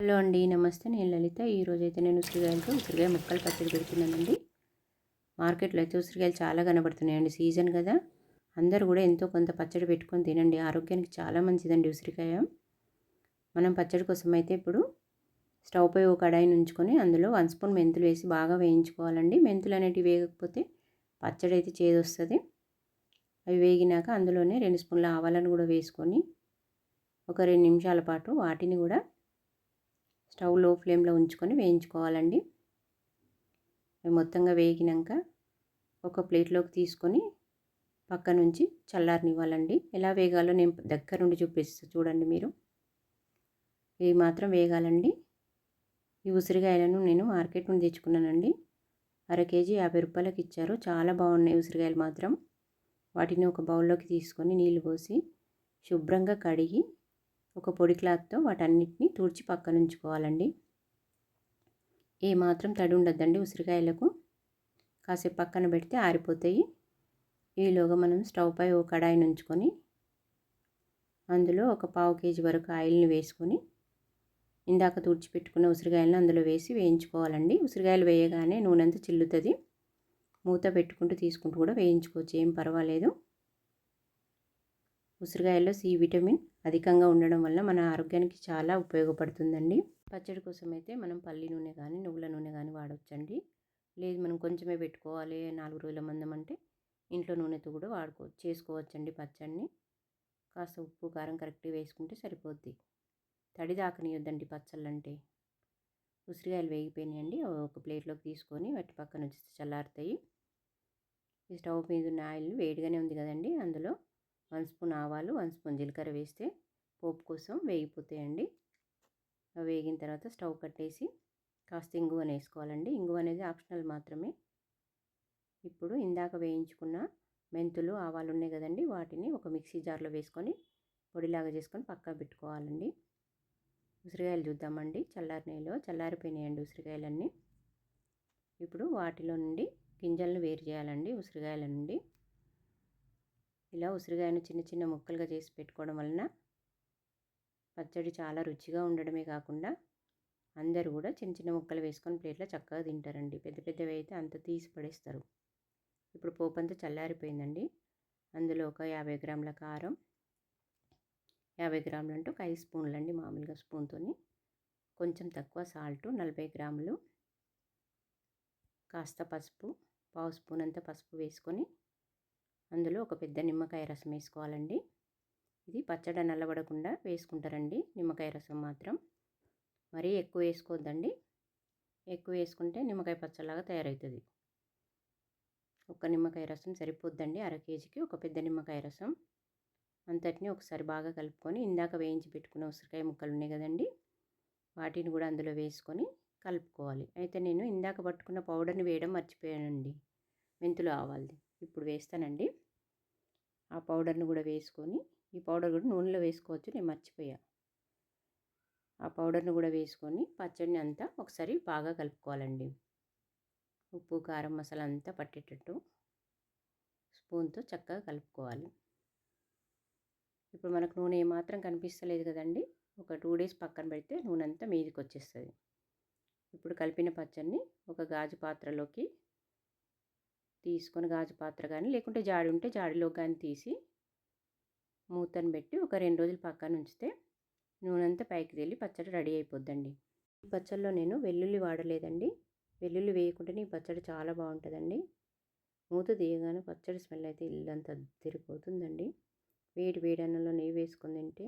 Hello అండి నమస్తే. నేను లలిత. ఈరోజు అయితే నేను ఉసిరికాయలతో ఉసిరికాయ ముక్కలు పచ్చడి పెడుతున్నానండి. మార్కెట్లో అయితే ఉసిరికాయలు చాలా కనబడుతున్నాయండి సీజన్ కదా. అందరూ కూడా ఎంతో కొంత పచ్చడి పెట్టుకొని తినండి. ఆరోగ్యానికి చాలా మంచిదండి ఉసిరికాయ. మనం పచ్చడి కోసం అయితే ఇప్పుడు స్టవ్ పై ఒక కడాయిని ఉంచుకొని అందులో వన్ స్పూన్ మెంతులు వేసి బాగా వేయించుకోవాలండి. మెంతులు అనేటివి వేయకపోతే పచ్చడి అయితే చేదొస్తుంది అవి వేగినాక అందులోనే రెండు స్పూన్ల ఆవాలను కూడా వేసుకొని ఒక రెండు నిమిషాల పాటు వాటిని కూడా స్టవ్లో ఫ్లేమ్లో ఉంచుకొని వేయించుకోవాలండి. మొత్తంగా వేగినాక ఒక ప్లేట్లోకి తీసుకొని పక్క నుంచి చల్లారనివ్వాలండి. ఎలా వేగాలో నేను దగ్గర నుండి చూపిస్తాను చూడండి మీరు. ఇవి మాత్రం వేగాలండి. ఈ ఉసిరికాయలను నేను మార్కెట్ నుండి తెచ్చుకున్నానండి. అర కేజీ యాభై రూపాయలకి ఇచ్చారు. చాలా బాగున్నాయి ఉసిరికాయలు మాత్రం. వాటిని ఒక బౌల్లోకి తీసుకొని నీళ్ళు పోసి శుభ్రంగా కడిగి ఒక పొడి క్లాత్తో వాటన్నిటిని తుడిచి పక్కన ఉంచుకోవాలండి ఏమాత్రం తడి ఉండద్దండి ఉసిరికాయలకు. కాసేపు పక్కన పెడితే ఆరిపోతాయి. ఈలోగా మనం స్టవ్ పై ఒక కడాయిని ఉంచుకొని అందులో ఒక పావు కేజీ వరకు ఆయిల్ని వేసుకొని ఇందాక తుడిచిపెట్టుకున్న ఉసిరికాయలను అందులో వేసి వేయించుకోవాలండి. ఉసిరికాయలు వేయగానే నూనె అంతా చిల్లుతుంది. మూత పెట్టుకుంటూ తీసుకుంటూ కూడా వేయించుకోవచ్చు. ఏం పర్వాలేదు. ఉసిరికాయల్లో సి విటమిన్ అధికంగా ఉండడం వల్ల మన ఆరోగ్యానికి చాలా ఉపయోగపడుతుందండి. పచ్చడి కోసం అయితే మనం పల్లి నూనె కానీ నువ్వుల నూనె కానీ వాడవచ్చండి లేదు మనం కొంచెమే పెట్టుకోవాలి నాలుగు రోజుల మందం అంటే ఇంట్లో నూనెతో కూడా వాడుకో చేసుకోవచ్చండి పచ్చడిని. కాస్త ఉప్పు కారం కరెక్ట్గా వేసుకుంటే సరిపోద్ది. తడి దాకనియొద్దండి పచ్చళ్ళంటే. ఉసిరికాయలు వేగిపోయినాయండి ఒక ప్లేట్లోకి తీసుకొని వాటి పక్కన వచ్చి చల్లారుతాయి. ఈ స్టవ్ మీద ఉన్న ఆయిల్ వేడిగానే ఉంది కదండి అందులో. వన్ స్పూన్ ఆవాలు వన్ స్పూన్ జీలకర్ర వేస్తే పోపు కోసం వేగిపోతాయండి. వేగిన తర్వాత స్టవ్ కట్టేసి కాస్త ఇంగువని వేసుకోవాలండి. ఇంగువ అనేది ఆప్షనల్ మాత్రమే. ఇప్పుడు ఇందాక వేయించుకున్న మెంతులు ఆవాలు ఉన్నాయి కదండి వాటిని ఒక మిక్సీ జార్లో వేసుకొని పొడిలాగా చేసుకొని పక్కా పెట్టుకోవాలండి. ఉసిరికాయలు చూద్దామండి. చల్లారినాయిలో చల్లారిపోయినాయండి ఉసిరికాయలన్నీ. ఇప్పుడు వాటిలో నుండి గింజలను వేరు చేయాలండి ఉసిరికాయల నుండి. ఇలా ఉసిరికాయను చిన్న చిన్న ముక్కలుగా చేసి పెట్టుకోవడం వలన పచ్చడి చాలా రుచిగా ఉండడమే కాకుండా అందరూ కూడా చిన్న చిన్న ముక్కలు వేసుకొని ప్లేట్లో చక్కగా తింటారండి. పెద్ద పెద్దవి అయితే అంత తీసి పడేస్తారు. ఇప్పుడు పోపు అంతా చల్లారిపోయిందండి. అందులో ఒక యాభై గ్రాముల కారం యాభై గ్రాములు అంటే ఒక ఐదు స్పూన్లు అండి మామూలుగా స్పూన్తో కొంచెం తక్కువ సాల్ట్ నలభై గ్రాములు కాస్త పసుపు పావు స్పూన్ అంత పసుపు వేసుకొని అందులో ఒక పెద్ద నిమ్మకాయ రసం వేసుకోవాలండి. ఇది పచ్చడి నల్లబడకుండా వేసుకుంటారండి నిమ్మకాయ రసం మాత్రం. మరీ ఎక్కువ వేసుకోవద్దండి. ఎక్కువ వేసుకుంటే నిమ్మకాయ పచ్చలాగా తయారవుతుంది. ఒక నిమ్మకాయ రసం సరిపోద్దండి అర కేజీకి ఒక పెద్ద నిమ్మకాయ రసం. అంతటిని ఒకసారి బాగా కలుపుకొని ఇందాక వేయించి పెట్టుకున్న ఉసిరికాయ ముక్కలు ఉన్నాయి కదండి. వాటిని కూడా అందులో వేసుకొని కలుపుకోవాలి. అయితే నేను ఇందాక పట్టుకున్న పౌడర్ని వేయడం మర్చిపోయానండి. మెంతులు ఆవాలది. ఇప్పుడు వేస్తానండి. ఆ పౌడర్ని కూడా వేసుకొని ఈ పౌడర్ కూడా నూనెలో వేసుకోవచ్చు నేను మర్చిపోయా. ఆ పౌడర్ని కూడా వేసుకొని పచ్చడిని అంతా ఒకసారి బాగా కలుపుకోవాలండి. ఉప్పు కారం మసాలా అంతా పట్టేటట్టు స్పూన్తో చక్కగా కలుపుకోవాలి. ఇప్పుడు మనకు నూనె ఏమాత్రం కనిపిస్తలేదు కదండి ఒక టూ డేస్ పక్కన పెడితే నూనె అంతా మీదికి వచ్చేస్తుంది. ఇప్పుడు కలిపిన పచ్చడిని ఒక గాజు పాత్రలోకి తీసుకొని గాజు పాత్ర కానీ లేకుంటే జాడి ఉంటే జాడిలో కానీ తీసి మూతను పెట్టి ఒక రెండు రోజులు పక్కన ఉంచితే నూనె అంతా పైకి తేలి పచ్చడి రెడీ అయిపోద్దండి. ఈ పచ్చడిలో నేను వెల్లుల్లి వాడలేదండి. వెల్లుల్లి వేయకుంటేనే ఈ పచ్చడి చాలా బాగుంటుందండి. మూత తీయగానే పచ్చడి స్మెల్ అయితే ఇల్లంతా తిరిగిపోతుందండి. వేడి వేడి అన్నంలో నెయ్యి వేసుకొని తింటే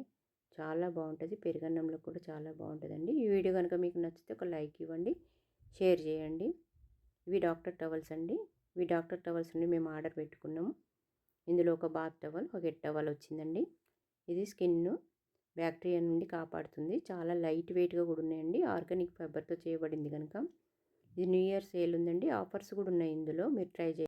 చాలా బాగుంటుంది. పెరుగన్నంలో కూడా చాలా బాగుంటుందండి. ఈ వీడియో కనుక మీకు నచ్చితే ఒక లైక్ ఇవ్వండి షేర్ చేయండి. ఇవి డాక్టర్ టవల్స్ అండి. ఇవి డాక్టర్ టవల్స్ నుండి మేము ఆర్డర్ పెట్టుకున్నాము. ఇందులో ఒక బాత్ టవల్ ఒక హెడ్ టవల్ వచ్చిందండి. ఇది స్కిన్ బ్యాక్టీరియా నుండి కాపాడుతుంది. చాలా లైట్ వెయిట్గా కూడా ఉన్నాయండి. ఆర్గానిక్ ఫైబర్తో చేయబడింది కనుక ఇది న్యూ ఇయర్ సేల్ ఉందండి. ఆఫర్స్ కూడా ఉన్నాయి ఇందులో. మీరు ట్రై చేయండి